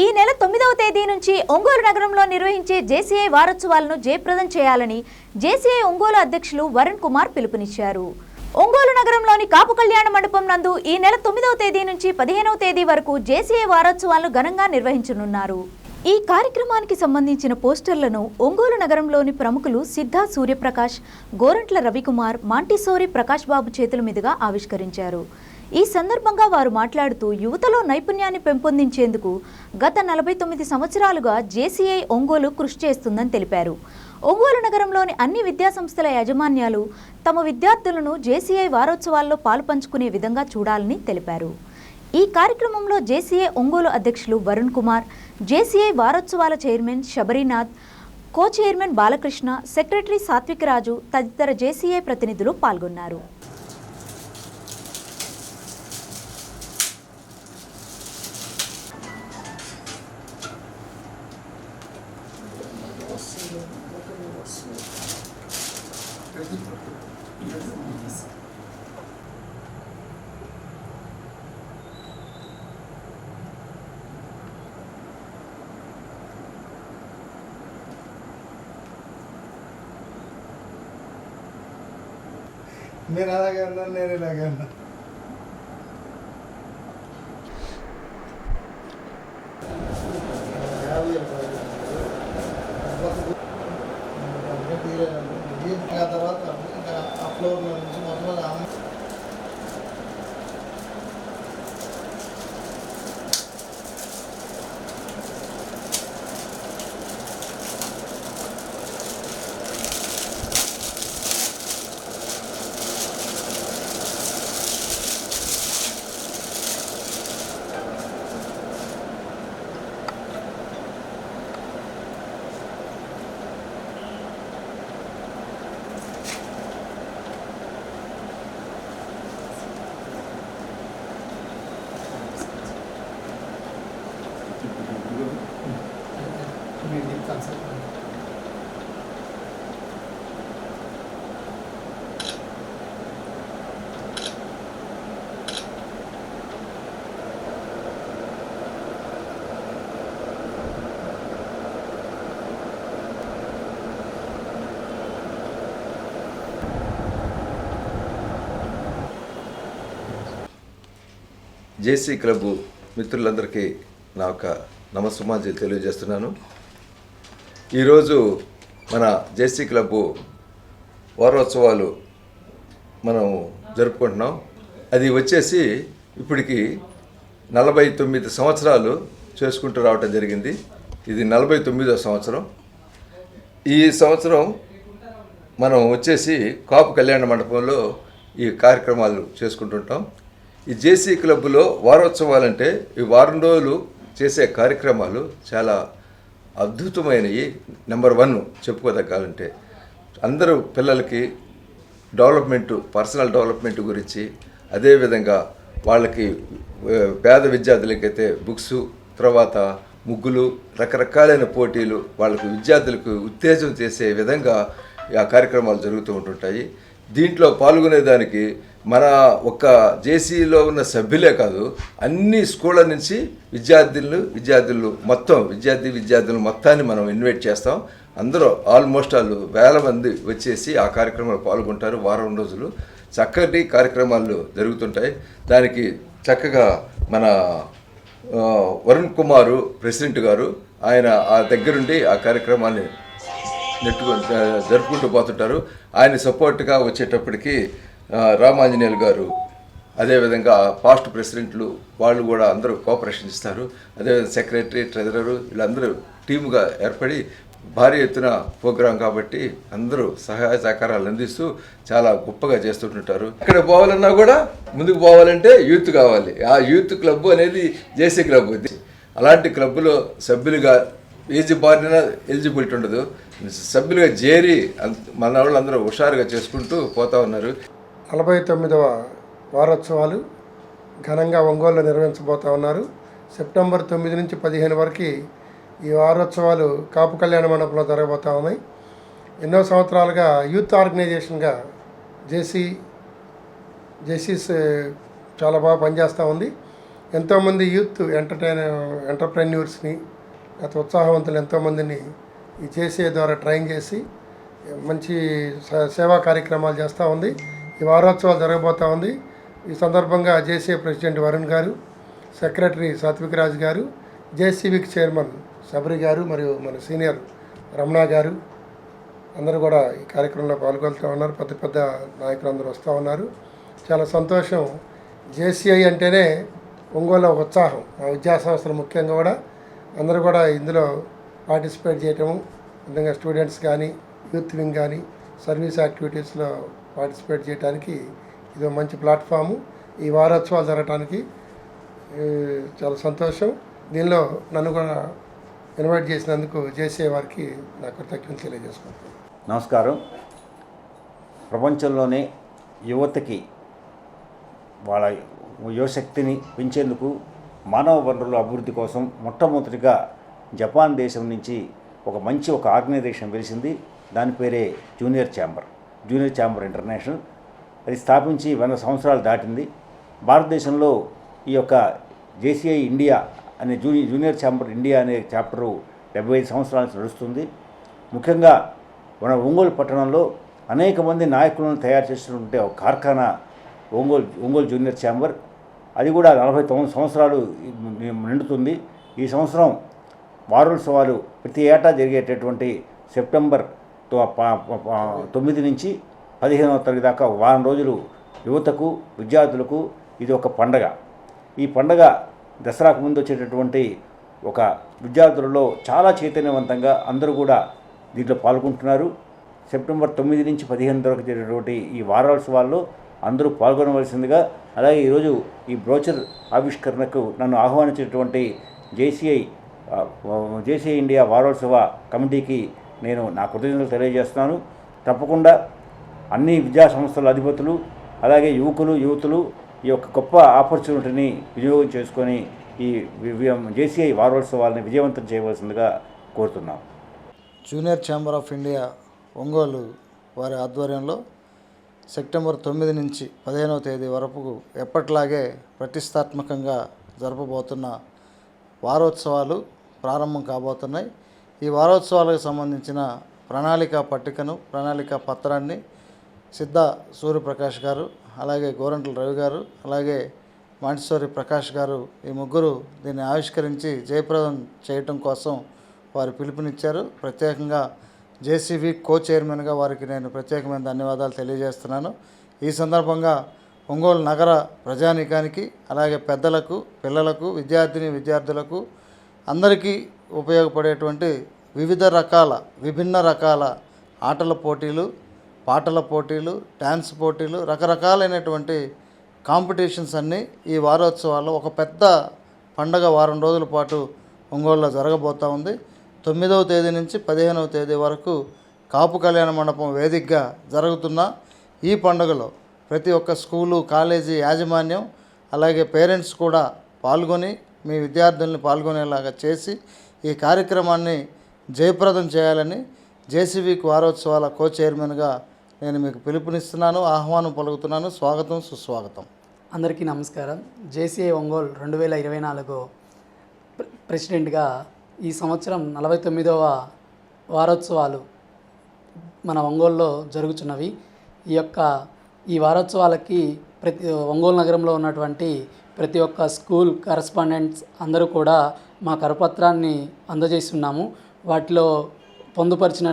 ఈ నెల తొమ్మిదవ తేదీ నుంచి ఒంగోలు నగరంలో నిర్వహించే జేసీఐ వారోత్సవాలను జయప్రదం చేయాలని జేసీఐ ఒంగోలు అధ్యక్షులు వరుణ్ కుమార్ పిలుపునిచ్చారు. ఒంగోలు నగరంలోని కాపు కళ్యాణ మండపం నందు ఈ నెల తొమ్మిదవ తేదీ నుంచి పదిహేనవ తేదీ వరకు జేసీఐ వారోత్సవాలను ఘనంగా నిర్వహించనున్నారు. ఈ కార్యక్రమానికి సంబంధించిన పోస్టర్లను ఒంగోలు నగరంలోని ప్రముఖులు సిద్ధా సూర్యప్రకాష్ గోరంట్ల రవికుమార్ మాంటిసోరి ప్రకాష్ బాబు చేతుల మీదుగా ఆవిష్కరించారు. ఈ సందర్భంగా వారు మాట్లాడుతూ యువతలో నైపుణ్యాన్ని పెంపొందించేందుకు గత నలభై తొమ్మిది సంవత్సరాలుగా జేసీఐ ఒంగోలు కృషి చేస్తుందని తెలిపారు. ఒంగోలు నగరంలోని అన్ని విద్యాసంస్థల యాజమాన్యాలు తమ విద్యార్థులను జేసీఐ వారోత్సవాల్లో పాలుపంచుకునే విధంగా చూడాలని తెలిపారు. ఈ కార్యక్రమంలో జేసీఐ ఒంగోలు అధ్యక్షులు వరుణ్ కుమార్ జేసీఐ వారోత్సవాల chairman Sabarinath co chairman Balakrishna secretary Satvik Raju తదితర జేసీఐ ప్రతినిధులు పాల్గొన్నారు. నేను అలాగే ఉన్నాను నేను ఇలాగే ఉన్నాను ఆ తర్వాత ఇంకా ఆ ఫ్లోర్ నుంచి మొత్తం జేసీ క్లబ్ మిత్రులందరికీ నా యొక్క నమస్సుమాజీ తెలియజేస్తున్నాను. ఈరోజు మన జేసీ క్లబ్ వారోత్సవాలు మనం జరుపుకుంటున్నాం. అది వచ్చేసి ఇప్పటికి నలభై తొమ్మిది సంవత్సరాలు చేసుకుంటూ రావటం జరిగింది. ఇది నలభై తొమ్మిదో సంవత్సరం. ఈ సంవత్సరం మనం వచ్చేసి కాపు కళ్యాణ మండపంలో ఈ కార్యక్రమాలు చేసుకుంటుంటాం. ఈ జేసీ క్లబ్లో వారోత్సవాలంటే ఈ వారం రోజులు చేసే కార్యక్రమాలు చాలా అద్భుతమైనవి నెంబర్ వన్ చెప్పుకోదగ్గాలంటే అందరూ పిల్లలకి డెవలప్మెంట్ పర్సనల్ డెవలప్మెంట్ గురించి అదేవిధంగా వాళ్ళకి పేద విద్యార్థులకైతే బుక్స్ తర్వాత ముగ్గులు రకరకాలైన పోటీలు వాళ్ళకు విద్యార్థులకు ఉత్తేజం చేసే విధంగా ఆ కార్యక్రమాలు జరుగుతూ ఉంటుంటాయి. దీంట్లో పాల్గొనేదానికి మన ఒక్క జేసీలో ఉన్న సభ్యులే కాదు అన్ని స్కూళ్ళ నుంచి విద్యార్థులు విద్యార్థులు మొత్తం విద్యార్థి విద్యార్థులు మొత్తాన్ని మనం ఇన్వైట్ చేస్తాం. అందరూ ఆల్మోస్ట్ వాళ్ళు వేల మంది వచ్చేసి ఆ కార్యక్రమంలో పాల్గొంటారు వారం రోజులు. చక్కటి కార్యక్రమాలు జరుగుతుంటాయి. దానికి చక్కగా మన వరుణ్ కుమారు ప్రెసిడెంట్ గారు ఆయన ఆ దగ్గరుండి ఆ కార్యక్రమాన్ని నెట్టుకు జరుపుకుంటూ పోతుంటారు. ఆయన సపోర్ట్గా వచ్చేటప్పటికి రామాంజనేయులు గారు అదేవిధంగా పాస్ట్ ప్రెసిడెంట్లు వాళ్ళు కూడా అందరూ కోఆపరేషన్ ఇస్తారు అదేవిధంగా సెక్రటరీ ట్రెజరరు వీళ్ళందరూ టీముగా ఏర్పడి భారీ ఎత్తున ప్రోగ్రాం కాబట్టి అందరూ సహాయ సహకారాలు అందిస్తూ చాలా గొప్పగా చేస్తుంటుంటారు. ఇక్కడ పోవాలన్నా కూడా ముందుకు పోవాలంటే యూత్ కావాలి. ఆ యూత్ క్లబ్ అనేది జేసీ క్లబ్. అలాంటి క్లబ్లో సభ్యులుగా ఏజ్ బారిన ఎలిజిబిలిటీ ఉండదు. సభ్యులుగా చేరి అంత- మన వాళ్ళందరూ హుషారుగా చేసుకుంటూ పోతా ఉన్నారు. నలభై తొమ్మిదవ వారోత్సవాలు ఘనంగా ఒంగోలులో నిర్వహించబోతా ఉన్నారు. సెప్టెంబర్ తొమ్మిది నుంచి పదిహేను వరకు ఈ వారోత్సవాలు కాపు కళ్యాణ మండపంలో జరగబోతా ఉన్నాయి. ఎన్నో సంవత్సరాలుగా యూత్ ఆర్గనైజేషన్గా జేసీ జేసీస్ చాలా బాగా పనిచేస్తూ ఉంది. ఎంతోమంది యూత్ ఎంటర్టైన్ ఎంటర్ప్రెన్యూర్స్ని గత ఉత్సాహవంతులు ఎంతోమందిని ఈ జేసీ ద్వారా ట్రైన్ చేసి మంచి సేవా కార్యక్రమాలు చేస్తూ ఉంది. ఈ వారోత్సవాలు జరగబోతా ఉంది. ఈ సందర్భంగా జేసీ ప్రెసిడెంట్ వరుణ్ గారు సెక్రటరీ సాత్విక్ రాజ్ గారు జేసీబీకి చైర్మన్ సబరి గారు మరియు మన సీనియర్ రమణ గారు అందరూ కూడా ఈ కార్యక్రమంలో పాల్గొలుతూ ఉన్నారు. పెద్ద పెద్ద నాయకులు అందరూ వస్తూ ఉన్నారు. చాలా సంతోషం. జేసీఐ అంటేనే ఒంగోలు ఉత్సాహం మా విద్యా సంస్థలు ముఖ్యంగా కూడా. అందరూ కూడా ఇందులో పార్టిసిపేట్ చేయటము విధంగా స్టూడెంట్స్ కానీ యూత్ వింగ్ కానీ సర్వీస్ యాక్టివిటీస్లో పార్టిసిపేట్ చేయడానికి ఇది మంచి ప్లాట్ఫాము. ఈ వారోత్సవాలు జరగటానికి చాలా సంతోషం. దీనిలో నన్ను కూడా ఇన్వైట్ చేసినందుకు చేసే వారికి నా కృతజ్ఞతలు తెలియజేసుకుంటాను నమస్కారం. ప్రపంచంలోనే యువతకి వాళ్ళ యువశక్తిని పెంచేందుకు మానవ వనరుల అభివృద్ధి కోసం మొట్టమొదటిగా జపాన్ దేశం నుంచి ఒక మంచి ఒక ఆర్గనైజేషన్ వెలిసింది. దాని పేరే junior chamber. Junior chamber international. అది స్థాపించి వంద సంవత్సరాలు దాటింది. భారతదేశంలో ఈ యొక్క జేసీఐ ఇండియా అనే జూనియర్ జూనియర్ ఛాంబర్ ఇండియా అనే చాప్టరు డెబ్బై ఐదు సంవత్సరాల నుంచి నడుస్తుంది. ముఖ్యంగా మన ఒంగోలు పట్టణంలో అనేక మంది నాయకులను తయారు చేస్తుంటే ఒక కార్ఖానా ఒంగోలు ఒంగోలు జూనియర్ ఛాంబర్. అది కూడా నలభై తొమ్మిది సంవత్సరాలు నిండుతుంది. ఈ సంవత్సరం వారోత్సవాలు ప్రతి ఏటా జరిగేటటువంటి సెప్టెంబర్ తొమ్మిది నుంచి పదిహేనవ తరగతి దాకా వారం రోజులు యువతకు విద్యార్థులకు ఇది ఒక పండగ. ఈ పండగ దసరాకు ముందు వచ్చేటటువంటి ఒక విద్యార్థులలో చాలా చైతన్యవంతంగా అందరూ కూడా దీంట్లో పాల్గొంటున్నారు. సెప్టెంబర్ తొమ్మిది నుంచి పదిహేను వరకు జరిగేటువంటి ఈ వారోత్సవాల్లో అందరూ పాల్గొనవలసిందిగా అలాగే ఈరోజు ఈ బ్రోచర్ ఆవిష్కరణకు నన్ను ఆహ్వానించినటువంటి జేసీఐ జేసీఐ ఇండియా వారోత్సవ కమిటీకి నేను నా కృతజ్ఞతలు తెలియజేస్తున్నాను. తప్పకుండా అన్ని విద్యా సంస్థల అధిపతులు అలాగే యువకులు యువతులు ఈ యొక్క గొప్ప ఆపర్చునిటీని వినియోగం చేసుకొని ఈ జేసీఐ వారోత్సవాలని విజయవంతం చేయవలసిందిగా కోరుతున్నాం. Junior chamber of India Ongole వారి ఆధ్వర్యంలో సెప్టెంబర్ తొమ్మిది నుంచి పదిహేనవ తేదీ వరకు ఎప్పట్లాగే ప్రతిష్టాత్మకంగా జరపబోతున్న వారోత్సవాలు ప్రారంభం కాబోతున్నాయి. ఈ వారోత్సవాలకు సంబంధించిన ప్రణాళిక పట్టికను ప్రణాళిక పత్రాన్ని సిద్ధ సూర్యప్రకాష్ గారు అలాగే గోరంట్ల రవి గారు అలాగే మాంటిసోరి ప్రకాష్ గారు ఈ ముగ్గురు దీన్ని ఆవిష్కరించి జయప్రదం చేయటం కోసం వారు పిలుపునిచ్చారు. ప్రత్యేకంగా జేసీబీ కో చైర్మన్గా వారికి నేను ప్రత్యేకమైన ధన్యవాదాలు తెలియజేస్తున్నాను. ఈ సందర్భంగా ఒంగోలు నగర ప్రజానీకానికి అలాగే పెద్దలకు పిల్లలకు విద్యార్థిని విద్యార్థులకు అందరికీ ఉపయోగపడేటువంటి వివిధ రకాల విభిన్న రకాల ఆటల పోటీలు పాటల పోటీలు డ్యాన్స్ పోటీలు రకరకాలైనటువంటి కాంపిటీషన్స్ అన్నీ ఈ వారోత్సవాల్లో ఒక పెద్ద పండగ వారం రోజుల పాటు ఒంగోలులో జరగబోతూ ఉంది. తొమ్మిదవ తేదీ నుంచి పదిహేనవ తేదీ వరకు కాపు కళ్యాణ మండపం వేదికగా జరుగుతున్న ఈ పండుగలో ప్రతి ఒక్క స్కూలు కాలేజీ యాజమాన్యం అలాగే పేరెంట్స్ కూడా పాల్గొని మీ విద్యార్థుల్ని పాల్గొనేలాగా చేసి ఈ కార్యక్రమాన్ని జయప్రదం చేయాలని జేసీబీ వారోత్సవాల కో చైర్మన్గా నేను మీకు పిలుపునిస్తున్నాను ఆహ్వానం పలుకుతున్నాను. స్వాగతం సుస్వాగతం. అందరికీ నమస్కారం. జేసీఐ ఒంగోలు రెండు వేల ఇరవై నాలుగు ప్రెసిడెంట్గా ఈ సంవత్సరం నలభై తొమ్మిదవ వారోత్సవాలు మన ఒంగోలులో జరుగుతున్నవి. ఈ యొక్క ఈ వారోత్సవాలకి ప్రతి ఒంగోలు నగరంలో ఉన్నటువంటి ప్రతి ఒక్క స్కూల్ కరస్పాండెంట్స్ అందరూ కూడా మా కరపత్రాన్ని అందజేస్తున్నాము. వాటిలో పొందుపరిచిన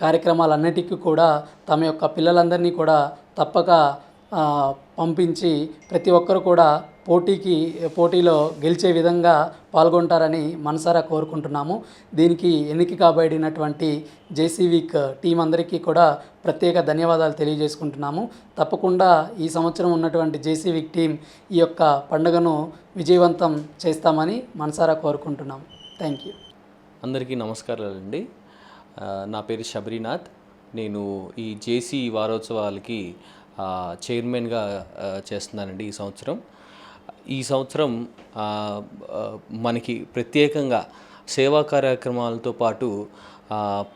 కార్యక్రమాలన్నిటికీ కూడా తమ యొక్క పిల్లలందరినీ కూడా తప్పక పంపించి ప్రతి ఒక్కరు కూడా పోటీకి పోటీలో గెలిచే విధంగా పాల్గొంటారని మనసారా కోరుకుంటున్నాము. దీనికి ఎన్నిక కాబడినటువంటి జేసీవీక్ టీం అందరికీ కూడా ప్రత్యేక ధన్యవాదాలు తెలియజేసుకుంటున్నాము. తప్పకుండా ఈ సంవత్సరం ఉన్నటువంటి జేసీవీక్ టీం ఈ యొక్క పండుగను విజయవంతం చేస్తామని మనసారా కోరుకుంటున్నాం థ్యాంక్ యూ. అందరికీ నమస్కారాలండి. అండి నా పేరు శబరినాథ్. నేను ఈ జేసీ వారోత్సవాలకి చైర్మన్గా చేస్తున్నానండి ఈ సంవత్సరం. ఈ సంవత్సరం మనకి ప్రత్యేకంగా సేవా కార్యక్రమాలతో పాటు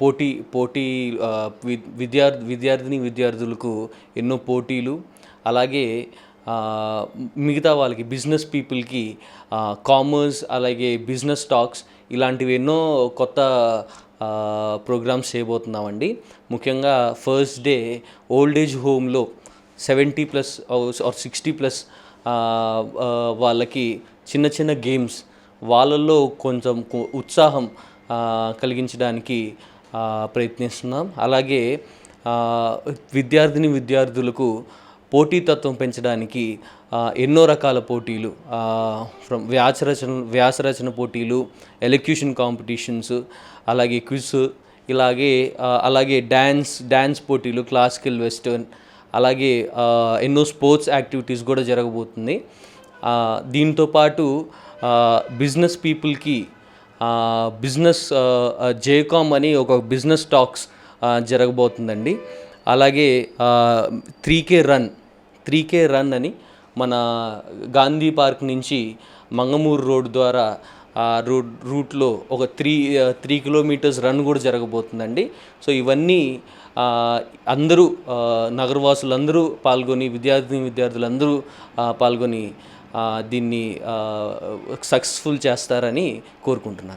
పోటీ పోటీ విద్యార్థి విద్యార్థిని విద్యార్థులకు ఎన్నో పోటీలు అలాగే మిగతా వాళ్ళకి బిజినెస్ పీపుల్కి కామర్స్ అలాగే బిజినెస్ స్టాక్స్ ఇలాంటివి ఎన్నో కొత్త ప్రోగ్రామ్స్ చేయబోతున్నామండి. ముఖ్యంగా ఫస్ట్ డే ఓల్డ్ ఏజ్ హోమ్లో seventy plus or sixty plus వాళ్ళకి చిన్న చిన్న గేమ్స్ వాళ్ళల్లో కొంచెం ఉత్సాహం కలిగించడానికి ప్రయత్నిస్తున్నాం. అలాగే విద్యార్థిని విద్యార్థులకు పోటీతత్వం పెంచడానికి ఎన్నో రకాల పోటీలు ఫ్రమ్ వ్యాసరచన వ్యాసరచన పోటీలు ఎలక్యూషన్ కాంపిటీషన్స్ అలాగే క్విజ్ ఇలాగే అలాగే డ్యాన్స్ డ్యాన్స్ పోటీలు క్లాసికల్ వెస్టర్న్ అలాగే ఎన్నో స్పోర్ట్స్ యాక్టివిటీస్ కూడా జరగబోతుంది. దీంతోపాటు దీంతో పాటు బిజినెస్ పీపుల్కి బిజినెస్ జేకామ్ అని ఒక బిజినెస్ టాక్స్ జరగబోతుందండి. అలాగే three K run three K run అని మన గాంధీ పార్క్ నుంచి మంగమూరు రోడ్ ద్వారా రూట్ రూట్లో ఒక త్రీ త్రీ కిలోమీటర్స్ రన్ కూడా జరగబోతుందండి. సో ఇవన్నీ అందరూ నగరవాసులందరూ పాల్గొని విద్యార్థిని విద్యార్థులందరూ పాల్గొని దీన్ని సక్సెస్ఫుల్ చేస్తారని కోరుకుంటున్నాను.